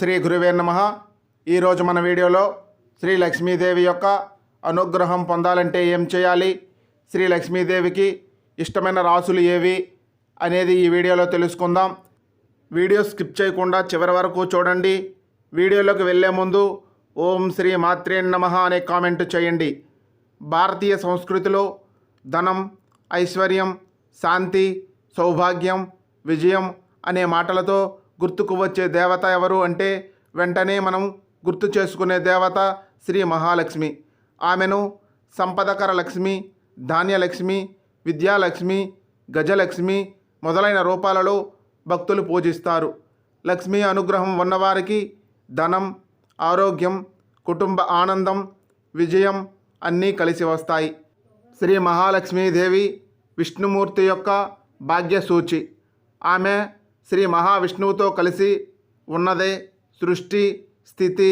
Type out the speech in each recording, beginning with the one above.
శ్రీ గురువే నమ. ఈరోజు మన వీడియోలో శ్రీ లక్ష్మీదేవి యొక్క అనుగ్రహం పొందాలంటే ఏం చేయాలి? శ్రీ లక్ష్మీదేవికి ఇష్టమైన రాసులు ఏవి అనేది ఈ వీడియోలో తెలుసుకుందాం. వీడియో స్కిప్ చేయకుండా చివరి వరకు చూడండి. వీడియోలోకి వెళ్ళే ముందు ఓం శ్రీ మాత్రే నమ అనే కామెంట్ చేయండి. భారతీయ సంస్కృతిలో ధనం ఐశ్వర్యం శాంతి సౌభాగ్యం విజయం అనే మాటలతో గుర్తుకు వచ్చే దేవత ఎవరు అంటే వెంటనే మనం గుర్తు చేసుకునే దేవత శ్రీ మహాలక్ష్మి. ఆమెను సంపదకర లక్ష్మి ధాన్యలక్ష్మి విద్యాలక్ష్మి గజలక్ష్మి మొదలైన రూపాలలో భక్తులు పూజిస్తారు. లక్ష్మీ అనుగ్రహం ఉన్నవారికి ధనం ఆరోగ్యం కుటుంబ ఆనందం విజయం అన్నీ కలిసి వస్తాయి. శ్రీ మహాలక్ష్మీదేవి విష్ణుమూర్తి యొక్క భాగ్యసూచి. ఆమె శ్రీ మహావిష్ణువుతో కలిసి ఉన్నదే సృష్టి స్థితి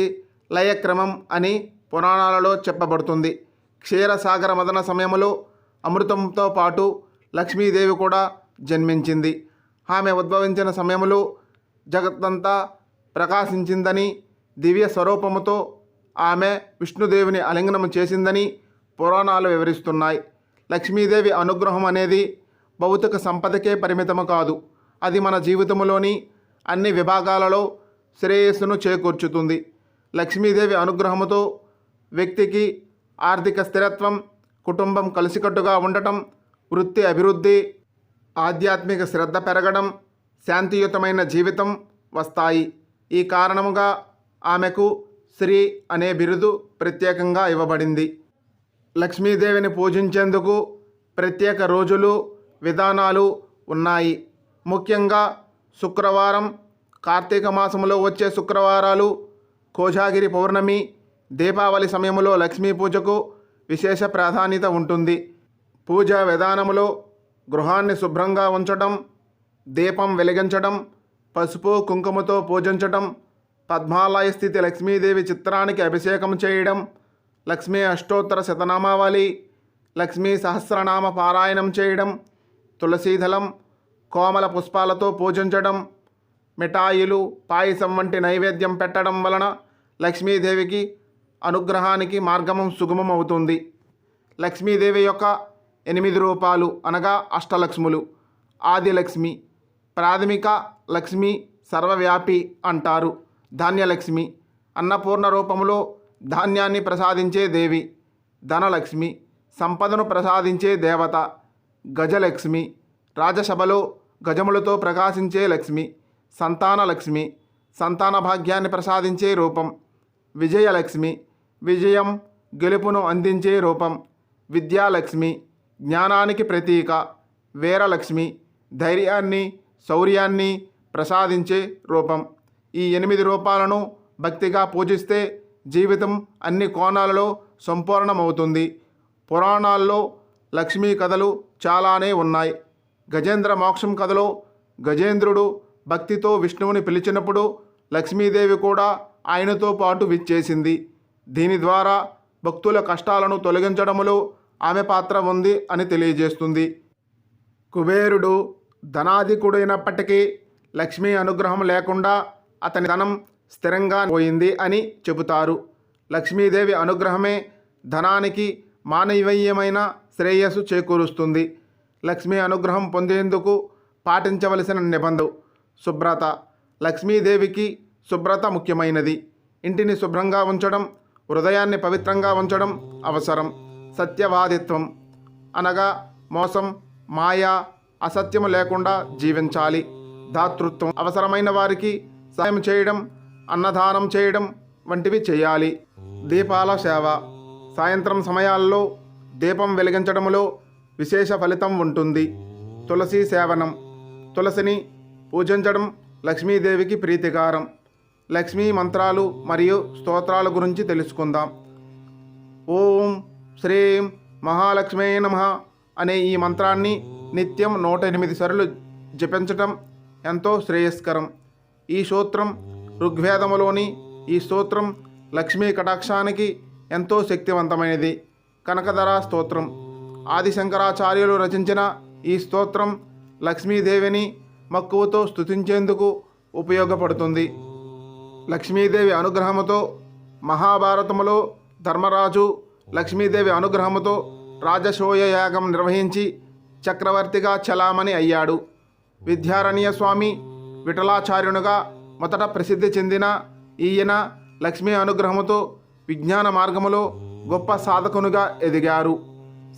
లయక్రమం అని పురాణాలలో చెప్పబడుతుంది. క్షీరసాగర మదన సమయంలో అమృతంతో పాటు లక్ష్మీదేవి కూడా జన్మించింది. ఆమె ఉద్భవించిన సమయంలో జగత్తంతా ప్రకాశించిందని దివ్య స్వరూపముతో ఆమె విష్ణుదేవిని అలింగనం చేసిందని పురాణాలు వివరిస్తున్నాయి. లక్ష్మీదేవి అనుగ్రహం అనేది భౌతిక సంపదకే పరిమితము కాదు. అది మన జీవితంలోని అన్ని విభాగాలలో శ్రేయస్సును చేకూర్చుతుంది. లక్ష్మీదేవి అనుగ్రహముతో వ్యక్తికి ఆర్థిక స్థిరత్వం కుటుంబం కలిసికట్టుగా ఉండటం వృత్తి అభివృద్ధి ఆధ్యాత్మిక శ్రద్ధ పెరగడం శాంతియుతమైన జీవితం వస్తాయి. ఈ కారణముగా ఆమెకు శ్రీ అనే బిరుదు ప్రత్యేకంగా ఇవ్వబడింది. లక్ష్మీదేవిని పూజించేందుకు ప్రత్యేక రోజులు విధానాలు ఉన్నాయి. ముఖ్యంగా శుక్రవారం కార్తీక మాసంలో వచ్చే శుక్రవారాలు కోజాగిరి పౌర్ణమి దీపావళి సమయంలో లక్ష్మీ పూజకు విశేష ప్రాధాన్యత ఉంటుంది. పూజా విధానములో గృహాన్ని శుభ్రంగా ఉంచడం దీపం వెలిగించడం పసుపు కుంకుమతో పూజించడం పద్మాలయ స్థితి లక్ష్మీదేవి చిత్రానికి అభిషేకం చేయడం లక్ష్మీ అష్టోత్తర శతనామావళి లక్ష్మీ సహస్రనామ పారాయణం చేయడం తులసీదళం కోమల పుష్పాలతో పూజించడం మిఠాయిలు పాయసం వంటి నైవేద్యం పెట్టడం వలన లక్ష్మీదేవికి అనుగ్రహానికి మార్గమం సుగమం అవుతుంది లక్ష్మీదేవి యొక్క ఎనిమిది రూపాలు అనగా అష్టలక్ష్ములు ఆదిలక్ష్మి ప్రాథమిక లక్ష్మి సర్వవ్యాపి అంటారు. ధాన్యలక్ష్మి అన్నపూర్ణ రూపంలో ధాన్యాన్ని ప్రసాదించే దేవి ధనలక్ష్మి సంపదను ప్రసాదించే దేవత గజలక్ష్మి రాజసభలో గజములతో ప్రకాశించే లక్ష్మి సంతాన లక్ష్మి సంతాన భాగ్యాన్ని ప్రసాదించే రూపం విజయలక్ష్మి విజయం గెలుపును అందించే రూపం విద్యాలక్ష్మి జ్ఞానానికి ప్రతీక వీరలక్ష్మి ధైర్యాన్ని శౌర్యాన్ని ప్రసాదించే రూపం. ఈ ఎనిమిది రూపాలను భక్తిగా పూజిస్తే జీవితం అన్ని కోణాలలో సంపూర్ణమవుతుంది. పురాణాల్లో లక్ష్మీ కథలు చాలానే ఉన్నాయి. గజేంద్ర మోక్షం కథలో గజేంద్రుడు భక్తితో విష్ణువుని పిలిచినప్పుడు లక్ష్మీదేవి కూడా ఆయనతో పాటు విచ్చేసింది. దీని ద్వారా భక్తుల కష్టాలను తొలగించడంలో ఆమె పాత్ర ఉంది అని తెలియజేస్తుంది. కుబేరుడు ధనాధికుడైనప్పటికీ లక్ష్మీ అనుగ్రహం లేకుండా అతని ధనం స్థిరంగా పోయింది అని చెబుతారు. లక్ష్మీదేవి అనుగ్రహమే ధనానికి మానవీయమైన శ్రేయస్సు చేకూరుస్తుంది. లక్ష్మీ అనుగ్రహం పొందేందుకు పాటించవలసిన నిబంధు. శుభ్రత లక్ష్మీదేవికి శుభ్రత ముఖ్యమైనది. ఇంటిని శుభ్రంగా ఉంచడం హృదయాన్ని పవిత్రంగా ఉంచడం అవసరం. సత్యవాదిత్వం. అనగా మోసం మాయ అసత్యము లేకుండా జీవించాలి. దాతృత్వం. అవసరమైన వారికి సాయం చేయడం అన్నదానం చేయడం వంటివి చేయాలి. దీపాల సేవ. సాయంత్రం సమయాల్లో దీపం వెలిగించడంలో విశేష ఫలితం ఉంటుంది. తులసి సేవనం. తులసిని పూజించడం లక్ష్మీదేవికి ప్రీతికారం. లక్ష్మీ మంత్రాలు మరియు స్తోత్రాల గురించి తెలుసుకుందాం. ఓం శ్రీం మహాలక్ష్మే నమ అనే ఈ మంత్రాన్ని నిత్యం నూట ఎనిమిది సార్లు జపించటం ఎంతో శ్రేయస్కరం. ఈ సూత్రం ఋగ్వేదములోని ఈ స్తోత్రం లక్ష్మీ కటాక్షానికి ఎంతో శక్తివంతమైనది. కనకధర స్తోత్రం. ఆదిశంకరాచార్యులు రచించిన ఈ స్తోత్రం లక్ష్మీదేవిని మక్కువతో స్తుతించేందుకు ఉపయోగపడుతుంది. లక్ష్మీదేవి అనుగ్రహముతో మహాభారతములో ధర్మరాజు లక్ష్మీదేవి అనుగ్రహముతో రాజశోయ యాగం నిర్వహించి చక్రవర్తిగా చలామణి అయ్యాడు. విద్యారణ్య స్వామి విఠలాచార్యునిగా మొదట ప్రసిద్ధి చెందిన ఈయన లక్ష్మీ అనుగ్రహముతో విజ్ఞాన మార్గములో గొప్ప సాధకునుగా ఎదిగారు.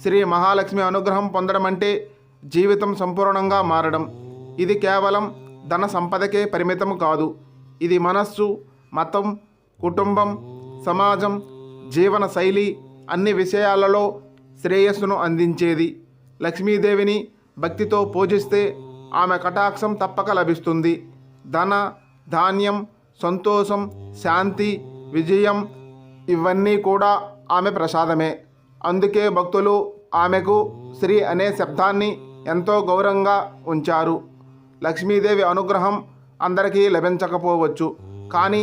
శ్రీ మహాలక్ష్మి అనుగ్రహం పొందడం అంటే జీవితం సంపూర్ణంగా మారడం. ఇది కేవలం ధన సంపదకే పరిమితం కాదు. ఇది మనస్సు మతం కుటుంబం సమాజం జీవన శైలి అన్ని విషయాలలో శ్రేయస్సును అందించేది. లక్ష్మీదేవిని భక్తితో పూజిస్తే ఆమె కటాక్షం తప్పక లభిస్తుంది. ధన ధాన్యం సంతోషం శాంతి విజయం ఇవన్నీ కూడా ఆమె ప్రసాదమే. అందుకే భక్తులు ఆమెకు శ్రీ అనే శబ్దాన్ని ఎంతో గౌరవంగా ఉంచారు. లక్ష్మీదేవి అనుగ్రహం అందరికీ లభించకపోవచ్చు. కానీ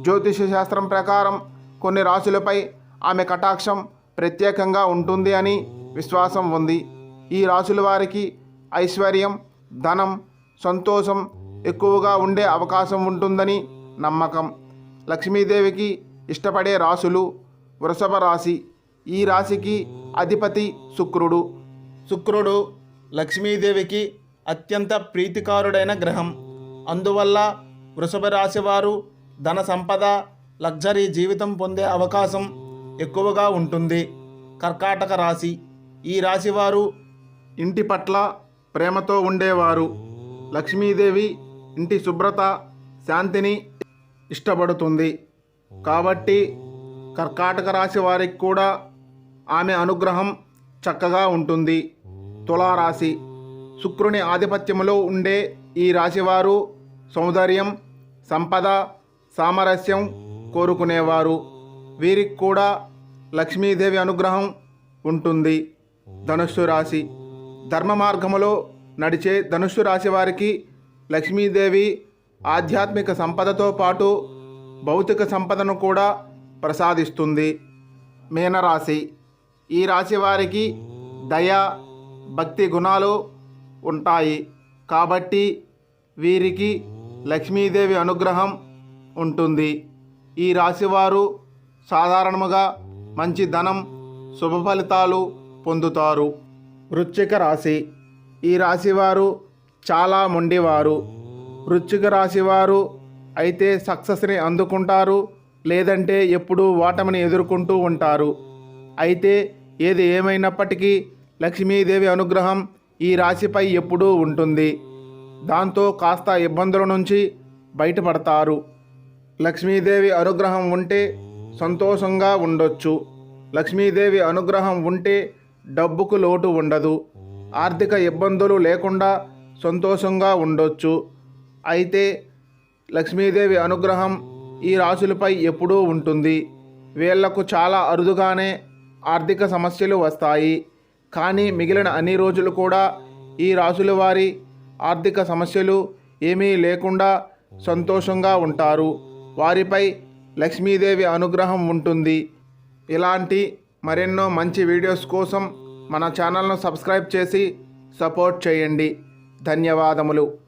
జ్యోతిష శాస్త్రం ప్రకారం కొన్ని రాశులపై ఆమె కటాక్షం ప్రత్యేకంగా ఉంటుంది అని విశ్వాసం ఉంది. ఈ రాశుల వారికి ఐశ్వర్యం ధనం సంతోషం ఎక్కువగా ఉండే అవకాశం ఉంటుందని నమ్మకం. లక్ష్మీదేవికి ఇష్టపడే రాశులు వృషభ రాశి ఈ రాశికి అధిపతి శుక్రుడు. శుక్రుడు లక్ష్మీదేవికి అత్యంత ప్రీతికారుడైన గ్రహం. అందువల్ల వృషభ రాశి వారు ధన సంపద లగ్జరీ జీవితం పొందే అవకాశం ఎక్కువగా ఉంటుంది. కర్కాటక రాశి. ఈ రాశి వారు ఇంటి పట్ల ప్రేమతో ఉండేవారు. లక్ష్మీదేవి ఇంటి శుభ్రత శాంతిని ఇష్టపడుతుంది. కాబట్టి కర్కాటక రాశి వారికి కూడా ఆమె అనుగ్రహం చక్కగా ఉంటుంది. తులారాశి శుక్రుని ఆధిపత్యములో ఉండే ఈ రాశివారు సౌందర్యం సంపద సామరస్యం కోరుకునేవారు. వీరికి కూడా లక్ష్మీదేవి అనుగ్రహం ఉంటుంది. ధనుస్సు రాశి ధర్మ మార్గములో నడిచే ధనుస్సు రాశి వారికి లక్ష్మీదేవి ఆధ్యాత్మిక సంపదతో పాటు భౌతిక సంపదను కూడా ప్రసాదిస్తుంది. మీనరాశి ఈ రాశి వారికి దయ భక్తి గుణాలు ఉంటాయి. కాబట్టి వీరికి లక్ష్మీదేవి అనుగ్రహం ఉంటుంది. ఈ రాశివారు సాధారణముగా మంచి ధనం శుభ ఫలితాలు పొందుతారు. వృశ్చిక రాశి. ఈ రాశివారు చాలా మొండివారు. వృశ్చిక రాశివారు అయితే సక్సెస్ని అందుకుంటారు లేదంటే ఎప్పుడూ ఓటమిని ఎదుర్కొంటూ ఉంటారు. అయితే ఏది ఏమైనప్పటికీ లక్ష్మీదేవి అనుగ్రహం ఈ రాశిపై ఎప్పుడూ ఉంటుంది. దాంతో కాస్త ఇబ్బందుల నుంచి బయటపడతారు. లక్ష్మీదేవి అనుగ్రహం ఉంటే సంతోషంగా ఉండొచ్చు. లక్ష్మీదేవి అనుగ్రహం ఉంటే డబ్బుకు లోటు ఉండదు. ఆర్థిక ఇబ్బందులు లేకుండా సంతోషంగా ఉండొచ్చు. అయితే లక్ష్మీదేవి అనుగ్రహం ఈ రాశులపై ఎప్పుడూ ఉంటుంది. వీళ్ళకు చాలా అరుదుగానే ఆర్థిక సమస్యలు వస్తాయి. కానీ మిగిలిన అన్ని రోజులు కూడా ఈ రాశుల వారి ఆర్థిక సమస్యలు ఏమీ లేకుండా సంతోషంగా ఉంటారు. వారిపై లక్ష్మీదేవి అనుగ్రహం ఉంటుంది. ఇలాంటి మరెన్నో మంచి వీడియోస్ కోసం మన ఛానల్ను సబ్స్క్రైబ్ చేసి సపోర్ట్ చేయండి. ధన్యవాదములు.